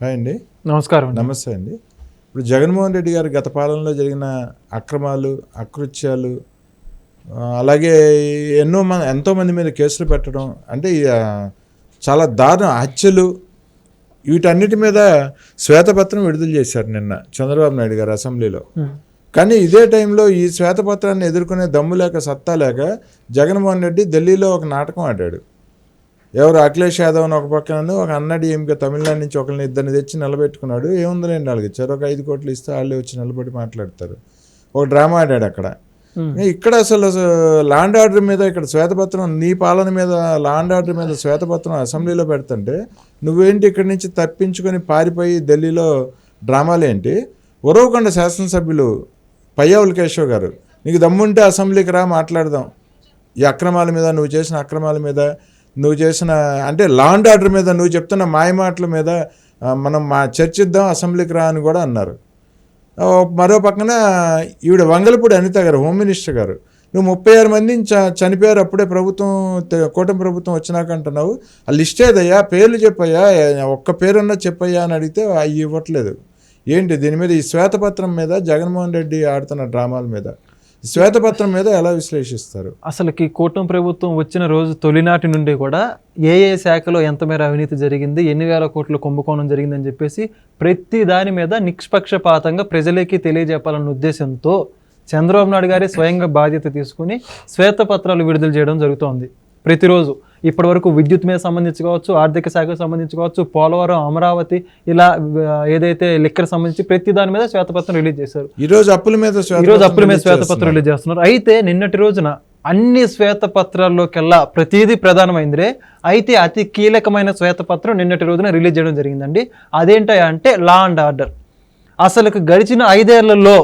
Hi అండి నమస్కారం. నమస్తే అండి ఇప్పుడు జగన్మోహన్ రెడ్డి గారి గత పాలనలో జరిగిన అక్రమాలు అకృత్యాలు అలాగే ఎన్నో మంది ఎంతోమంది మీద కేసులు పెట్టడం అంటే చాలా దారుణ హత్యలు వీటన్నిటి మీద శ్వేతపత్రం విడుదల చేశారు నిన్న చంద్రబాబు నాయుడు గారు అసెంబ్లీలో. కానీ ఇదే టైంలో ఈ శ్వేతపత్రాన్ని ఎదుర్కొనే దమ్ము లేక సత్తా లేక జగన్మోహన్ రెడ్డి ఢిల్లీలో ఒక నాటకం ఆడాడు ఎవరు అఖిలేష్ యాదవ్ అని ఒక పక్కన ఒక అన్నడి ఎంపిక తమిళనాడు నుంచి ఒకరిని ఇద్దరిని తెచ్చి నిలబెట్టుకున్నాడు. ఏముందిలేండి వాళ్ళకి ఇచ్చారు ఒక ఐదు కోట్లు ఇస్తే వాళ్ళే వచ్చి నిలబడి మాట్లాడతారు. ఒక డ్రామా ఆడాడు అక్కడ. ఇక్కడ అసలు లాండ్ ఆర్డర్ మీద ఇక్కడ శ్వేతపత్రం నీ పాలన మీద లాండ్ ఆర్డర్ మీద శ్వేతపత్రం అసెంబ్లీలో పెడుతుంటే నువ్వేంటి ఇక్కడి నుంచి తప్పించుకొని పారిపోయి ఢిల్లీలో డ్రామాలేంటి ఉరవకొండ శాసనసభ్యులు పయ్యావుల కేశవ్ గారు నీకు దమ్ముంటే అసెంబ్లీకి రా మాట్లాడదాం. ఈ అక్రమాల మీద నువ్వు చేసిన అక్రమాల మీద నువ్వు చేసిన అంటే లాండ్ ఆర్డర్ మీద నువ్వు చెప్తున్న మాయమాటల మీద మనం మా చర్చిద్దాం అసెంబ్లీకి రా అని కూడా అన్నారు. మరో పక్కన ఈవిడ వంగలపూడి అనిత గారు హోమ్ మినిస్టర్ గారు నువ్వు ముప్పై ఆరు మంది చ చనిపోయారు అప్పుడే ప్రభుత్వం కూటమి ప్రభుత్వం వచ్చినాక అంటున్నావు. ఆ లిస్ట్ ఏదయ్యా? పేర్లు చెప్పయ్యా? ఒక్క పేరున్నా చెప్పయ్యా? అని అడిగితే అవి ఇవ్వట్లేదు. ఏంటి దీని మీద ఈ శ్వేతపత్రం మీద జగన్మోహన్ రెడ్డి ఆడుతున్న డ్రామాల మీద? శ్వేతపత్రం మీద ఎలా విశ్లేషిస్తారు? అసలుకి కూటమి ప్రభుత్వం వచ్చిన రోజు తొలినాటి నుండి కూడా ఏ ఏ శాఖలో ఎంత మేర అవినీతి జరిగింది ఎన్ని వేల కోట్ల కుంభకోణం జరిగిందని చెప్పేసి ప్రతి దాని మీద నిష్పక్షపాతంగా ప్రజలకి తెలియజెప్పాలన్న ఉద్దేశంతో చంద్రబాబు నాయుడు గారే స్వయంగా బాధ్యత తీసుకుని శ్వేతపత్రాలు విడుదల చేయడం జరుగుతోంది. ప్రతిరోజు ఇప్పటి వరకు విద్యుత్ మీద సంబంధించి కావచ్చు ఆర్థిక శాఖకు సంబంధించి కావచ్చు పోలవరం అమరావతి ఇలా ఏదైతే లెక్కర్ సంబంధించి ప్రతి దాని మీద శ్వేతపత్రం రిలీజ్ చేశారు. ఈ రోజు అప్పుల మీద ఈ రోజు అప్పుల మీద శ్వేతపత్రం. రిలీజ్ చేస్తున్నారు. అయితే నిన్నటి రోజున అన్ని శ్వేతపత్రాల్లోకెల్లా ప్రతిదీ ప్రధానమైందిరే. అయితే అతి కీలకమైన శ్వేతపత్రం నిన్నటి రోజున రిలీజ్ చేయడం జరిగిందండి. అదేంటి అంటే లా అండ్ ఆర్డర్. అసలు గడిచిన ఐదేళ్ళలో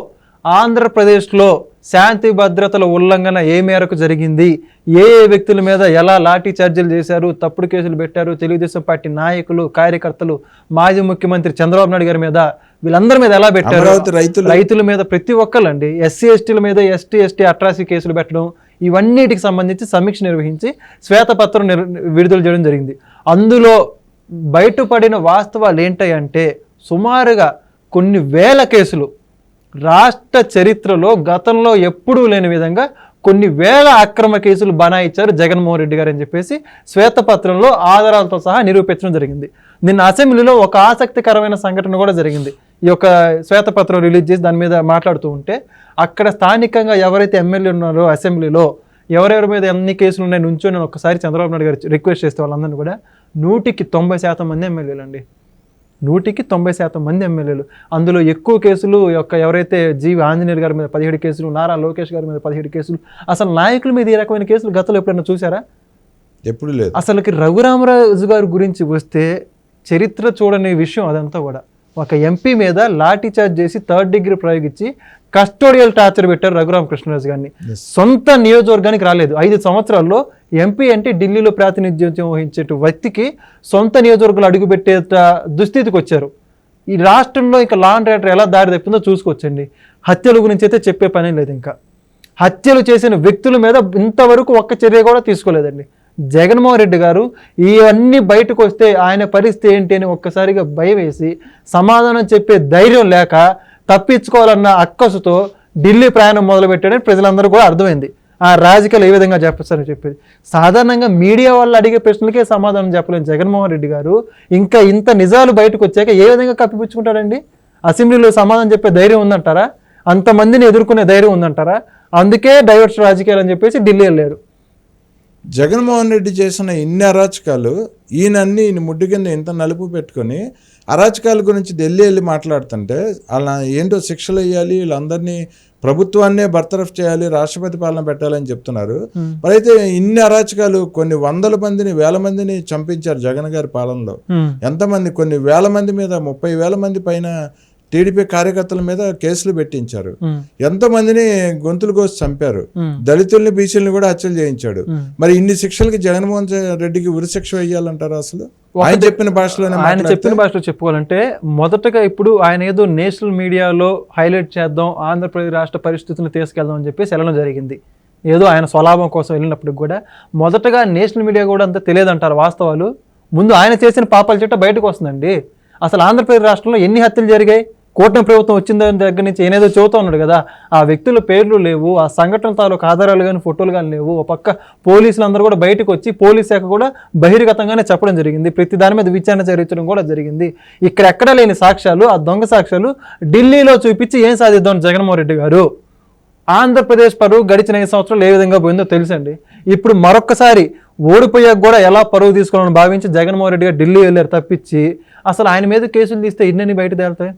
ఆంధ్రప్రదేశ్లో శాంతి భద్రతల ఉల్లంఘన ఏ మేరకు జరిగింది? ఏ ఏ వ్యక్తుల మీద ఎలా లాఠీ చార్జీలు చేశారు? తప్పుడు కేసులు పెట్టారు? తెలుగుదేశం పార్టీ నాయకులు కార్యకర్తలు మాజీ ముఖ్యమంత్రి చంద్రబాబు నాయుడు గారి మీద వీళ్ళందరి మీద ఎలా పెట్టారు? రైతులు రైతుల మీద ప్రతి ఒక్కళ్ళండి. ఎస్సీ ఎస్టీల మీద ఎస్టీ ఎస్టీ అట్రాసి కేసులు పెట్టడం ఇవన్నిటికి సంబంధించి సమీక్ష నిర్వహించి శ్వేతపత్రం నిర్ విడుదల చేయడం జరిగింది. అందులో బయటపడిన వాస్తవాలు ఏంటంటే సుమారుగా కొన్ని వేల కేసులు రాష్ట్ర చరిత్రలో గతంలో ఎప్పుడూ లేని విధంగా కొన్ని వేల అక్రమ కేసులు బనాయించారు జగన్మోహన్ రెడ్డి గారు అని చెప్పేసి శ్వేతపత్రంలో ఆధారాలతో సహా నిరూపించడం జరిగింది. నిన్న అసెంబ్లీలో ఒక ఆసక్తికరమైన సంఘటన కూడా జరిగింది. ఈ యొక్క శ్వేతపత్రం రిలీజ్ చేసి దాని మీద మాట్లాడుతూ ఉంటే అక్కడ స్థానికంగా ఎవరైతే ఎమ్మెల్యే ఉన్నారో అసెంబ్లీలో ఎవరెవరి మీద ఎన్ని కేసులు ఉన్నాయి నుంచో నేను ఒకసారి చంద్రబాబు నాయుడు గారు రిక్వెస్ట్ చేస్తే వాళ్ళందరినీ కూడా నూటికి తొంభై శాతం మంది ఎమ్మెల్యేలు అండి నూటికి తొంభై శాతం మంది ఎమ్మెల్యేలు. అందులో ఎక్కువ కేసులు యొక్క ఎవరైతే జీవి ఆంజనేయులు గారి మీద పదిహేడు కేసులు నారా లోకేష్ గారి మీద పదిహేడు కేసులు అసలు నాయకుల మీద ఈ రకమైన కేసులు గతంలో ఎప్పుడైనా చూసారా ఎప్పుడు లేదు. అసలుకి రఘురామరాజు గారి గురించి వస్తే చరిత్ర చూడని విషయం అదంతా కూడా. ఒక ఎంపీ మీద లాఠీ చార్జ్ చేసి థర్డ్ డిగ్రీ ప్రయోగించి కస్టోడియల్ టార్చర్ పెట్టారు రఘురామకృష్ణరాజు గారిని. Yes. సొంత నియోజకవర్గానికి రాలేదు. ఐదు సంవత్సరాల్లో ఎంపీ అంటే ఢిల్లీలో ప్రాతినిధ్యం వహించే వ్యక్తికి సొంత నియోజకవర్గాలు అడుగుపెట్టేట దుస్థితికి వచ్చారు. ఈ రాష్ట్రంలో ఇంకా లా అండ్ ఎలా దారి తప్పిందో చూసుకోవచ్చండి. హత్యల గురించి అయితే చెప్పే పని లేదు ఇంకా. హత్యలు చేసిన వ్యక్తుల మీద ఇంతవరకు ఒక్క చర్య కూడా తీసుకోలేదండి. జగన్మోహన్ రెడ్డి గారు ఇవన్నీ బయటకు వస్తే ఆయన పరిస్థితి ఏంటి అని ఒక్కసారిగా భయం వేసి సమాధానం చెప్పే ధైర్యం లేక తప్పించుకోవాలన్న అక్కసుతో ఢిల్లీ ప్రయాణం మొదలుపెట్టాడని ప్రజలందరూ కూడా అర్థమైంది. ఆ రాజకీయాలు ఏ విధంగా చెప్పారని చెప్పేది. సాధారణంగా మీడియా వాళ్ళు అడిగే ప్రశ్నలకే సమాధానం చెప్పలేని జగన్మోహన్ రెడ్డి గారు ఇంకా ఇంత నిజాలు బయటకు వచ్చాక ఏ విధంగా కప్పిపుచ్చుకుంటాడండి? అసెంబ్లీలో సమాధానం చెప్పే ధైర్యం ఉందంటారా? అంతమందిని ఎదుర్కొనే ధైర్యం ఉందంటారా? అందుకే డైవర్స్ రాజకీయాలు అని చెప్పేసి ఢిల్లీ వెళ్ళారు. జగన్మోహన్ రెడ్డి చేసిన ఇన్ని అరాచకాలు ఈయనన్ని ఈయన ముడ్డు కింద ఇంత నలుపు పెట్టుకొని అరాచకాల గురించి ఢిల్లీ వెళ్ళి మాట్లాడుతుంటే అలా ఏంటో శిక్షలు వేయాలి వీళ్ళందరినీ ప్రభుత్వాన్నే బర్తరఫ్ చేయాలి రాష్ట్రపతి పాలన పెట్టాలని చెప్తున్నారు. మరి అయితే ఇన్ని అరాచకాలు కొన్ని వందల మందిని వేల మందిని చంపించారు జగన్ గారి పాలనలో. ఎంతమంది? కొన్ని వేల మంది మీద ముప్పై వేల మంది పైన టీడీపీ కార్యకర్తల మీద కేసులు పెట్టించారు. ఎంతమందిని గొంతులు కోసి చంపారు. దళితుల్ని బీసీలని కూడా హత్యలు చేయించాడు. మరి ఇన్ని శిక్షలకి జగన్మోహన్ రెడ్డికి ఉరి శిక్ష వేయాలంటారు అసలు? ఆయన చెప్పిన భాషలోనే ఆయన చెప్పిన భాషలో చెప్పుకోవాలంటే మొదటగా ఇప్పుడు ఆయన ఏదో నేషనల్ మీడియాలో హైలైట్ చేద్దాం ఆంధ్రప్రదేశ్ రాష్ట్ర పరిస్థితులను తీసుకెళ్దాం అని చెప్పేసి వెళ్ళడం జరిగింది. ఏదో ఆయన స్వలాభం కోసం వెళ్ళినప్పటికి కూడా మొదటగా నేషనల్ మీడియా కూడా అంత తెలియదంటారు వాస్తవాలు. ముందు ఆయన చేసిన పాపాల చిట్ట బయటకు వస్తుందండి. అసలు ఆంధ్రప్రదేశ్ రాష్ట్రంలో ఎన్ని హత్యలు జరిగాయి? కూటమి ప్రభుత్వం వచ్చిన దాని దగ్గర నుంచి ఏనేదో చెబుతా ఉన్నాడు కదా. ఆ వ్యక్తుల పేర్లు లేవు ఆ సంఘటన తాలూకు ఆధారాలు కానీ ఫోటోలు కానీ లేవు. ఒక పక్క పోలీసులు అందరూ కూడా బయటకు వచ్చి పోలీస్ శాఖ కూడా బహిర్గతంగానే చెప్పడం జరిగింది. ప్రతి దాని మీద విచారణ జరిపించడం కూడా జరిగింది. ఇక్కడ ఎక్కడ లేని సాక్ష్యాలు ఆ దొంగ సాక్ష్యాలు ఢిల్లీలో చూపించి ఏం సాధిద్దాం జగన్మోహన్ రెడ్డి గారు. ఆంధ్రప్రదేశ్ పరువు గడిచిన ఐదు సంవత్సరాలు ఏ విధంగా పోయిందో తెలుసండి. ఇప్పుడు మరొకసారి ఓడిపోయాక కూడా ఎలా పరువు తీసుకోవాలని భావించి జగన్మోహన్ రెడ్డి గారు ఢిల్లీ వెళ్ళారు తప్పించి అసలు ఆయన మీద కేసులు తీస్తే ఇన్నని బయట తేలుతాయి?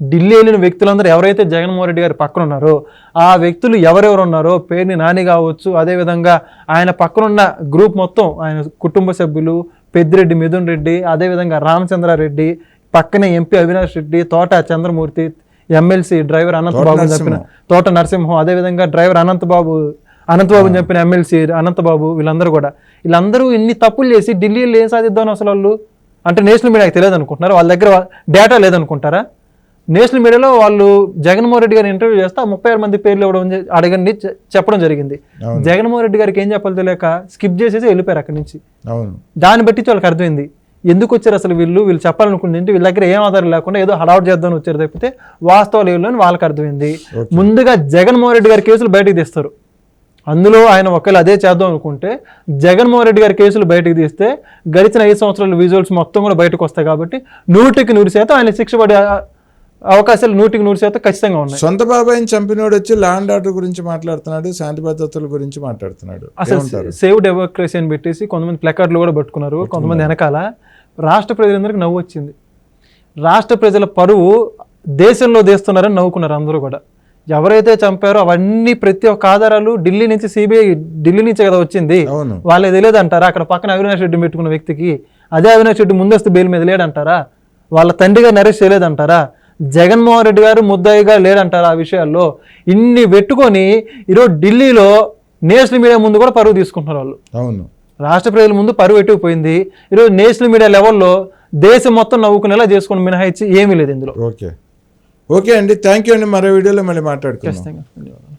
ఢిల్లీ వెళ్ళిన వ్యక్తులందరూ ఎవరైతే జగన్మోహన్ రెడ్డి గారి పక్కన ఉన్నారో ఆ వ్యక్తులు ఎవరెవరు ఉన్నారో పేరుని నాని కావచ్చు అదేవిధంగా ఆయన పక్కనున్న గ్రూప్ మొత్తం ఆయన కుటుంబ సభ్యులు పెద్దిరెడ్డి మిథున్ రెడ్డి అదేవిధంగా రామచంద్రారెడ్డి పక్కనే ఎంపీ అవినాష్ రెడ్డి తోట చంద్రమూర్తి ఎమ్మెల్సీ డ్రైవర్ అనంతబాబు అని చెప్పిన తోట నరసింహం అదేవిధంగా డ్రైవర్ అనంతబాబు అనంతబాబు చెప్పిన ఎమ్మెల్సీ అనంతబాబు వీళ్ళందరూ కూడా. వీళ్ళందరూ ఇన్ని తప్పులు చేసి ఢిల్లీలో ఏం సాధిద్దాం అసలు వాళ్ళు? అంటే నేషనల్ మీడియాకి తెలియదు అనుకుంటున్నారు వాళ్ళ దగ్గర డేటా లేదనుకుంటారా? నేషనల్ మీడియాలో వాళ్ళు జగన్మోహన్ రెడ్డి గారిని ఇంటర్వ్యూ చేస్తే ఆ ముప్పై ఆరు మంది పేర్లు ఇవ్వడం అడగండి చెప్పడం జరిగింది. జగన్మోహన్ రెడ్డి గారికి ఏం చెప్పాలో తెలియక స్కిప్ చేసేసి వెళ్ళిపోయారు అక్కడి నుంచి. దాన్ని బట్టి వాళ్ళకి అర్థమైంది. ఎందుకు వచ్చారు అసలు వీళ్ళు? వీళ్ళు చెప్పాలనుకుంది ఏంటి వీళ్ళ దగ్గర ఏం ఆధారం లేకుండా ఏదో హడావుట్ చేద్దామని వచ్చారు తప్పితే వాస్తవాలు ఏమో అని వాళ్ళకి అర్థమైంది. ముందుగా జగన్మోహన్ రెడ్డి గారి కేసులు బయటకు తీస్తారు. అందులో ఆయన ఒకవేళ అదే చేద్దాం అనుకుంటే జగన్మోహన్ రెడ్డి గారి కేసులు బయటకు తీస్తే గడిచిన ఐదు సంవత్సరాల విజువల్స్ మొత్తం కూడా బయటకు వస్తాయి కాబట్టి నూటికి నూరు శాతం ఆయన శిక్ష పడే అవకాశాలు నూటికి నూరు శాతం ఖచ్చితంగా ఉన్నాయి. సొంత బాబాయిని చంపినోడు వచ్చి ల్యాండ్ ఆర్డర్ గురించి మాట్లాడుతున్నాడు శాంతి భద్రతల గురించి మాట్లాడుతున్నాడు. అసలు సేవ్ డెమోక్రసీ అని పెట్టేసి కొంతమంది ప్లకార్డులు కూడా పట్టుకున్నారు కొంతమంది వెనకాల రాష్ట్ర ప్రజలందరికీ నవ్వు వచ్చింది. రాష్ట్ర ప్రజల పరువు దేశంలో తీస్తున్నారని నవ్వుకున్నారు అందరూ కూడా. ఎవరైతే చంపారో అవన్నీ ప్రతి ఒక్క ఆధారాలు ఢిల్లీ నుంచి సిబిఐ ఢిల్లీ నుంచే కదా వచ్చింది. వాళ్ళే తెలియదు అంటారా అక్కడ పక్కన అవినాష్ రెడ్డి పెట్టుకున్న వ్యక్తికి అదే అవినాష్ రెడ్డి ముందస్తు బెయిల్ మీద లేడంటారా? వాళ్ళ తండ్రి గారిని అరెస్ట్ చేయలేదంటారా? జగన్మోహన్ రెడ్డి గారు ముద్దాయిగా లేడంటారా ఆ విషయాల్లో. ఇన్ని పెట్టుకొని ఈరోజు ఢిల్లీలో నేషనల్ మీడియా ముందు కూడా పరువు తీసుకుంటున్నారు వాళ్ళు. అవును. రాష్ట్ర ప్రజల ముందు పరువు ఎట్టుకుపోయింది ఈరోజు నేషనల్ మీడియా లెవెల్లో దేశం మొత్తం నవ్వుకునేలా చేసుకుని మినహాయించి ఏమీ లేదు ఇందులో. ఓకే. ఓకే అండి. థ్యాంక్ యూ అండి. మరో వీడియోలో మళ్ళీ మాట్లాడుకుందాం. ఖచ్చితంగా.